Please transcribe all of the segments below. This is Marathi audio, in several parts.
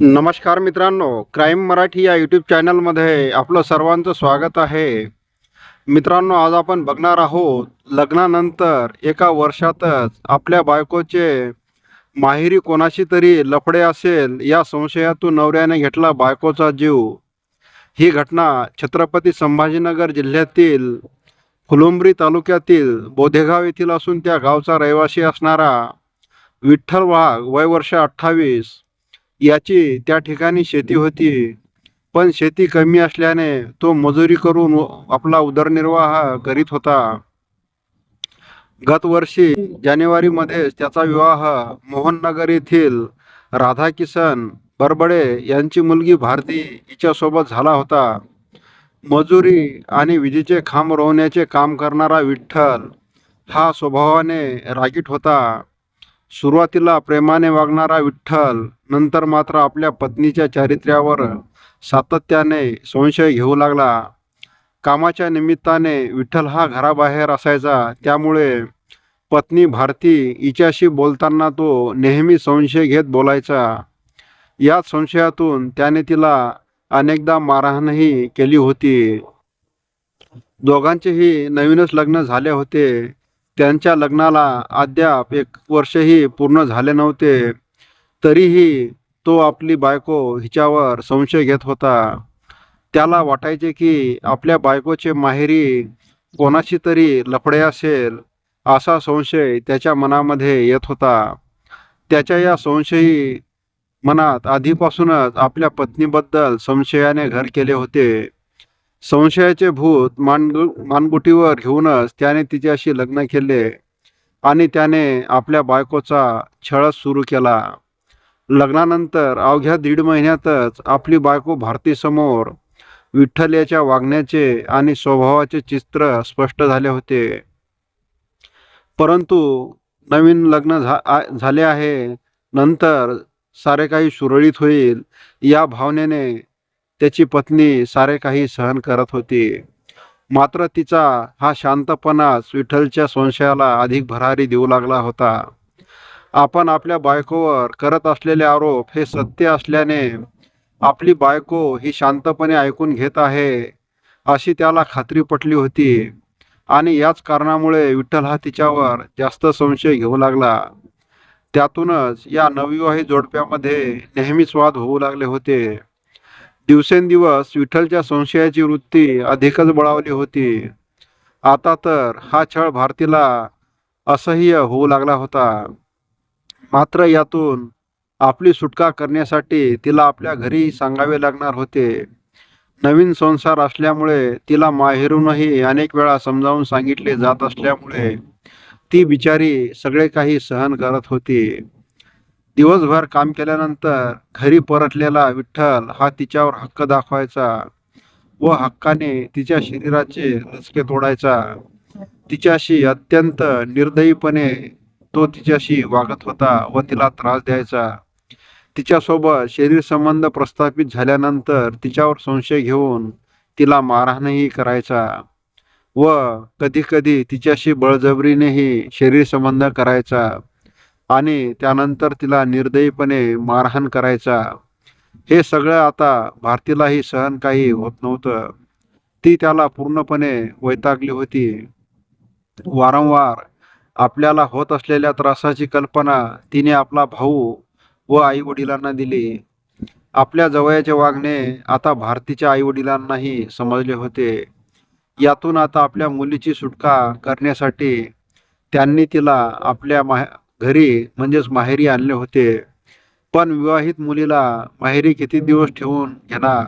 नमस्कार मित्रांनो क्राईम मराठी या यूट्यूब चॅनलमध्ये आपलं सर्वांचं स्वागत आहे. मित्रांनो आज आपण बघणार आहोत लग्नानंतर एका वर्षातच आपल्या बायकोचे माहेरी कोणाशी तरी लफडे असेल या संशयातून नवऱ्याने घेतला बायकोचा जीव. ही घटना छत्रपती संभाजीनगर जिल्ह्यातील फुलुंब्री तालुक्यातील बोधेगाव येथील असून त्या गावचा रहिवासी असणारा विठ्ठल वाघ वय वर्ष अठ्ठावीस. याची त्या ठिकाणी शेती होती. पण शेती कमी असल्याने तो मजुरी करून आपला उदरनिर्वाह करीत होता. गत वर्षी जानेवारीमध्ये त्याचा विवाह मोहननगर येथील राधाकिसन बरबडे यांची मुलगी भारती हिच्यासोबत झाला होता. मजुरी आणि विजेचे खांब रोवण्याचे काम करणारा विठ्ठल हा स्वभावाने रागीट होता. सुरुवातीला प्रेमाने वागणारा विठ्ठल नंतर मात्र आपल्या पत्नीच्या चारित्र्यावर सातत्याने संशय घेऊ लागला. कामाच्या निमित्ताने विठ्ठल हा घराबाहेर असायचा. त्यामुळे पत्नी भारती हिच्याशी बोलताना तो नेहमी संशय घेत बोलायचा. याच संशयातून त्याने तिला अनेकदा मारहाणही केली होती. दोघांचेही नवीनच लग्न झाले होते. त्यांच्या लग्नाला अद्याप एक वर्षही पूर्ण झाले नव्हते तरीही तो आपली बायको हिच्यावर संशय घेत होता. त्याला वाटायचे की आपल्या बायकोचे माहेरी कोणाशी तरी लफडे असेल असा संशय त्याच्या मनामध्ये येत होता. त्याच्या या संशयी मनात आधीपासूनच आपल्या पत्नीबद्दल संशयाने घर केले होते. संशयाचे भूत मानगु मानगुटीवर घेऊनच त्याने तिच्याशी लग्न केले आणि त्याने आपल्या बायकोचा छळच सुरू केला. लग्नानंतर अवघ्या दीड महिन्यातच आपली बायको भारतीसमोर विठ्ठल याच्या वागण्याचे आणि स्वभावाचे चित्र स्पष्ट झाले होते. परंतु नवीन लग्न झा झाले आहे. नंतर सारे काही सुरळीत होईल या भावनेने त्याची पत्नी सारे काही सहन करत होती. मात्र तिचा हा शांतपणाच विठ्ठलच्या संशयाला अधिक भरारी देऊ लागला होता. आपण आपल्या बायकोवर करत असलेले आरोप हे सत्य असल्याने आपली बायको ही शांतपणे ऐकून घेत आहे अशी त्याला खात्री पटली होती आणि याच कारणामुळे विठ्ठल हा तिच्यावर जास्त संशय घेऊ लागला. त्यातूनच या नवविवाहित जोडप्यामध्ये नेहमीच वाद होऊ लागले होते. दिवसेंदिवस विठ्ठलच्या संशयाची वृत्ती अधिकच बळावली होती. आता तर हा छळ भारतीला असह्य होऊ लागला होता. मात्र यातून आपली सुटका करण्यासाठी तिला आपल्या घरी सांगावे लागणार होते. नवीन संसार असल्यामुळे तिला माहेरूनही अनेक वेळा समजावून सांगितले जात असल्यामुळे ती बिचारी सगळे काही सहन करत होती. दिवसभर काम केल्यानंतर घरी परतलेला विठ्ठल हा तिच्यावर हक्क दाखवायचा व हक्काने तिच्या शरीराचे लचके तोडायचा. तिच्याशी अत्यंत निर्दयीपणे तो तिच्याशी वागत होता व तिला त्रास द्यायचा. तिच्यासोबत शरीर संबंध प्रस्थापित झाल्यानंतर तिच्यावर संशय घेऊन तिला मारहाणही करायचा व कधीकधी तिच्याशी बळजबरीनेही शरीर संबंध करायचा. आणि त्यानंतर तिला निर्दयीपणे मारहाण करायचा. हे सगळं आता भारतीलाही सहन काही होत नव्हतं. ती त्याला पूर्णपणे वैतागली होती. वारंवार आपल्याला होत असलेल्या त्रासाची कल्पना तिने आपला भाऊ व आई वडिलांना दिली. आपल्या जवळचे वागणे आता भारतीच्या आई वडिलांनाही समजले होते. यातून आता आपल्या मुलीची सुटका करण्यासाठी त्यांनी तिला आपल्या मा घरी म्हणजेच माहेरी आणले होते. पण विवाहित मुलीला माहेरी किती दिवस ठेवून घेणार?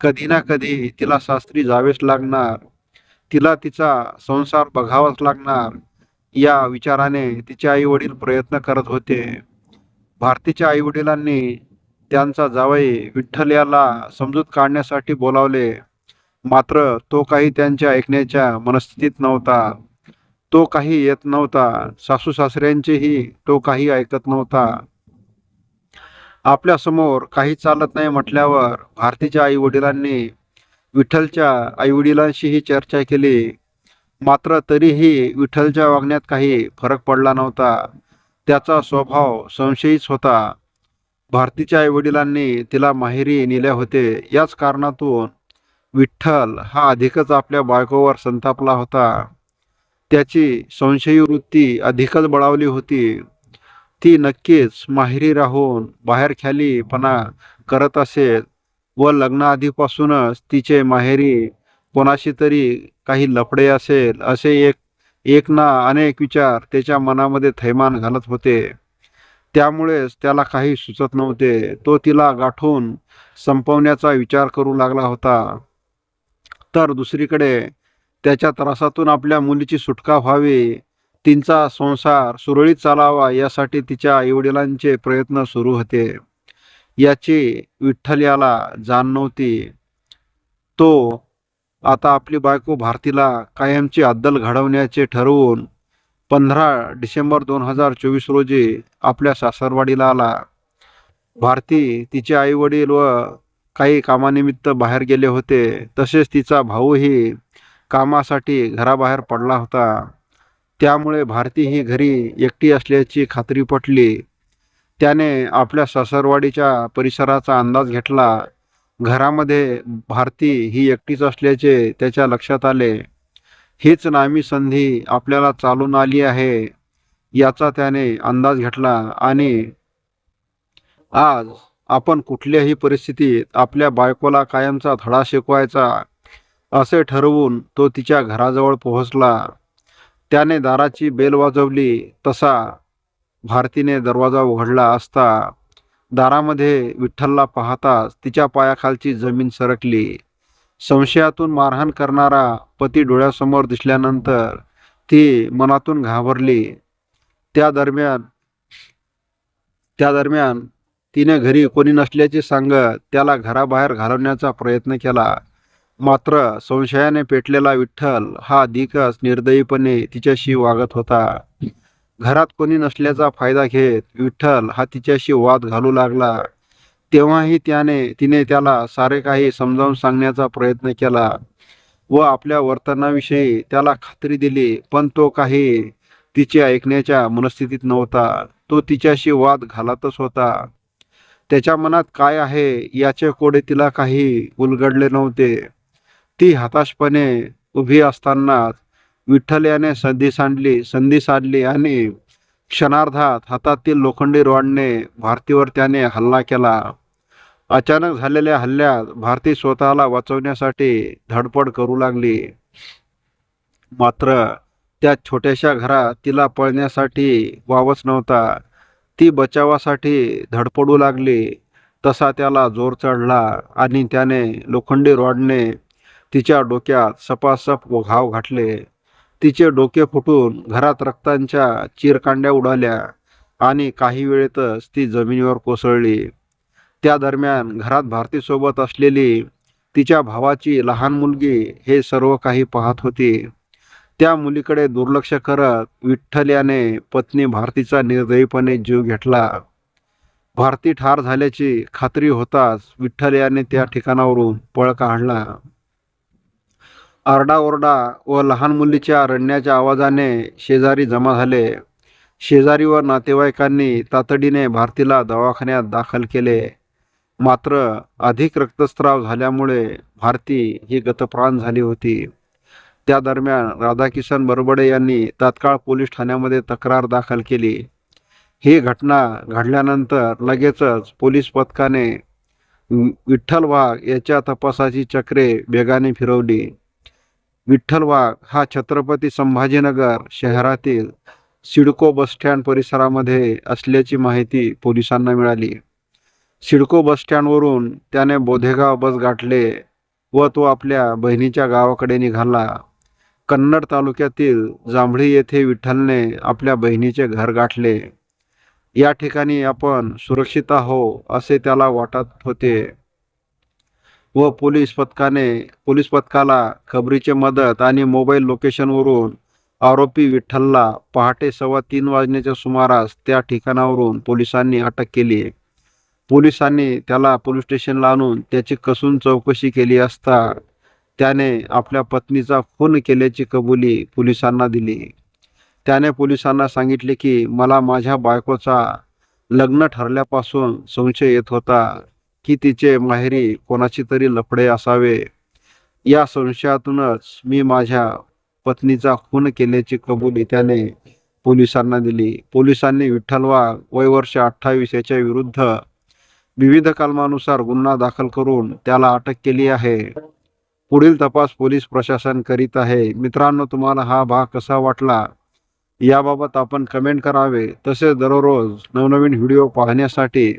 कधी ना कधी तिला सासरी जावेच लागणार. तिला तिचा संसार बघावाच लागणार. या विचाराने तिचे आई वडील प्रयत्न करत होते. भारतीच्या आई वडिलांनी त्यांचा जावई विठ्ठल याला समजूत काढण्यासाठी बोलावले. मात्र तो काही त्यांच्या ऐकण्याच्या मनस्थितीत नव्हता. तो काही येत नव्हता. सासू सासऱ्यांचेही तो काही ऐकत नव्हता. आपल्यासमोर काही चालत नाही म्हटल्यावर भारतीच्या आई वडिलांनी विठ्ठलच्या आई वडिलांशीही चर्चा केली. मात्र तरीही विठ्ठलच्या वागण्यात काही फरक पडला नव्हता. त्याचा स्वभाव संशयीच होता. भारतीच्या आईवडिलांनी तिला माहेरी नेले होते. याच कारणातून विठ्ठल हा अधिकच आपल्या बायकोवर संतापला होता. त्याची संशयी वृत्ती अधिकच बळावली होती. ती नक्कीच माहेरी राहून बाहेरख्यालीपणा करत असेल व लग्नाआधीपासूनच तिचे माहेरी कोणाशी तरी काही लफडे असेल असे एक एक ना अनेक विचार त्याच्या मनामध्ये थैमान घालत होते. त्यामुळेच त्याला काही सुचत नव्हते. तो तिला गाठून संपवण्याचा विचार करू लागला होता. तर दुसरीकडे त्याच्या त्रासातून आपल्या मुलीची सुटका व्हावी तिचा संसार सुरळीत चालावा यासाठी तिच्या आईवडिलांचे प्रयत्न सुरू होते. याची विठ्ठल याला जाण नव्हती. तो आता आपली बायको भारतीला कायमची अद्दल घडवण्याचे ठरवून पंधरा डिसेंबर दोन हजार चोवीस रोजी आपल्या सासरवाडीला आला. भारती तिचे आई वडील व काही कामानिमित्त बाहेर गेले होते. तसेच तिचा भाऊही कामासाठी घराबाहेर पडला होता. त्यामुळे भारती ही घरी एकटी असल्याची खात्री पटली. त्याने आपल्या सासरवाडीच्या परिसराचा अंदाज घेतला. घरामध्ये भारती ही एकटीच असल्याचे त्याच्या लक्षात आले. हीच नामी संधी आपल्याला चालून आली आहे याचा त्याने अंदाज घेतला आणि आज आपण कुठल्याही परिस्थितीत आपल्या बायकोला कायमचा धडा शिकवायचा असे ठरवून तो तिच्या घराजवळ पोहोचला. त्याने दाराची बेल वाजवली. तसा भारतीने दरवाजा उघडला असता दारामध्ये विठ्ठलला पाहताच तिच्या पायाखालची जमीन सरकली. संशयातून मारहाण करणारा पती डोळ्यासमोर दिसल्यानंतर ती मनातून घाबरली. त्या दरम्यान त्या दरम्यान तिने घरी कोणी नसल्याचे सांगत त्याला घराबाहेर घालवण्याचा प्रयत्न केला. मात्र संशयाने पेटलेला विठ्ठल हा अधिकच निर्दयीपणे तिच्याशी वागत होता. घरात कोणी नसल्याचा फायदा घेत विठ्ठल हा तिच्याशी वाद घालू लागला. तेव्हाही त्याने तिने त्याला सारे काही समजावून सांगण्याचा प्रयत्न केला व आपल्या वर्तनाविषयी त्याला खात्री दिली पण तो काही तिचे ऐकण्याच्या मनस्थितीत नव्हता. तो तिच्याशी वाद घालतच होता. त्याच्या मनात काय आहे याचे कोडे तिला काही उलगडले नव्हते. ती हताशपणे उभी असतानाच विठ्ठल याने संधी सांडली संधी साधली आणि क्षणार्धात हातातील लोखंडी रॉडने भारतीवर त्याने हल्ला केला. अचानक झालेल्या हल्ल्यात भारती स्वतःला वाचवण्यासाठी धडपड करू लागली. मात्र त्या छोट्याशा घरात तिला पळण्यासाठी वावच नव्हता. ती बचावासाठी धडपडू लागली. तसा त्याला जोर चढला आणि त्याने लोखंडी रॉडने तिच्या डोक्यात सपासप घाव घातले. तिचे डोके फुटून घरात रक्तांच्या चिरकांड्या उडाल्या आणि काही वेळेतच ती जमिनीवर कोसळली. त्या दरम्यान घरात भारतीसोबत असलेली तिच्या भावाची लहान मुलगी हे सर्व काही पाहत होती. त्या मुलीकडे दुर्लक्ष करत विठ्ठल याने पत्नी भारतीचा निर्दयीपणे जीव घेतला. भारती ठार झाल्याची खात्री होताच विठ्ठल याने त्या ठिकाणावरून पळ काढला. आरडाओरडा व लहान मुलीच्या रडण्याच्या आवाजाने शेजारी जमा झाले. शेजारी व नातेवाईकांनी तातडीने भारतीला दवाखान्यात दाखल केले. मात्र अधिक रक्तस्राव झाल्यामुळे भारती ही गतप्राण झाली होती. त्या दरम्यान राधाकिशन बरबडे यांनी तात्काळ पोलीस ठाण्यामध्ये तक्रार दाखल केली. ही घटना घडल्यानंतर लगेचच पोलीस पथकाने वि- विठ्ठल वाघ याच्या तपासाची चक्रे वेगाने फिरवली. विठ्ठल वाघ हा छत्रपती संभाजीनगर शहरातील सिडको बसस्टँड परिसरामध्ये असल्याची माहिती पोलिसांना मिळाली. सिडको बसस्टँडवरून त्याने बोधेगाव बस गाठले व तो आपल्या बहिणीच्या गावाकडे निघाला. कन्नड तालुक्यातील जांभळी येथे विठ्ठलने आपल्या बहिणीचे घर गाठले. या ठिकाणी आपण सुरक्षित आहो असे त्याला वाटत होते. व पोलीस पथकाने पोलीस पथकाला खबरीचे मदत आणि मोबाईल लोकेशनवरून आरोपी विठ्ठलला पहाटे सव्वा तीन वाजण्याच्या सुमारास त्या ठिकाणावरून पोलिसांनी अटक केली पोलिसांनी त्याला पोलीस स्टेशनला आणून त्याची कसून चौकशी केली असता त्याने आपल्या पत्नीचा खून केल्याची कबुली पोलिसांना दिली. त्याने पोलिसांना सांगितले की मला माझ्या बायकोचा लग्न ठरल्यापासून संशय येत होता. की तिचे माहेरी कोणाची तरी लफडे असावे? या संशयातूनच मी माझ्या पत्नीचा खून केल्याची कबुली त्याने पोलिसांना दिली. पोलिसांनी विठ्ठल वाघ वय वर्ष अठ्ठावीस याच्या विरुद्ध विविध कलमानुसार गुन्हा दाखल करून त्याला अटक केली आहे. पुढील तपास पोलीस प्रशासन करीत आहे. मित्रांनो तुम्हाला हा भाग कसा वाटला? याबाबत आपण कमेंट करावे. तसेच दररोज नवनवीन व्हिडिओ पाहण्यासाठी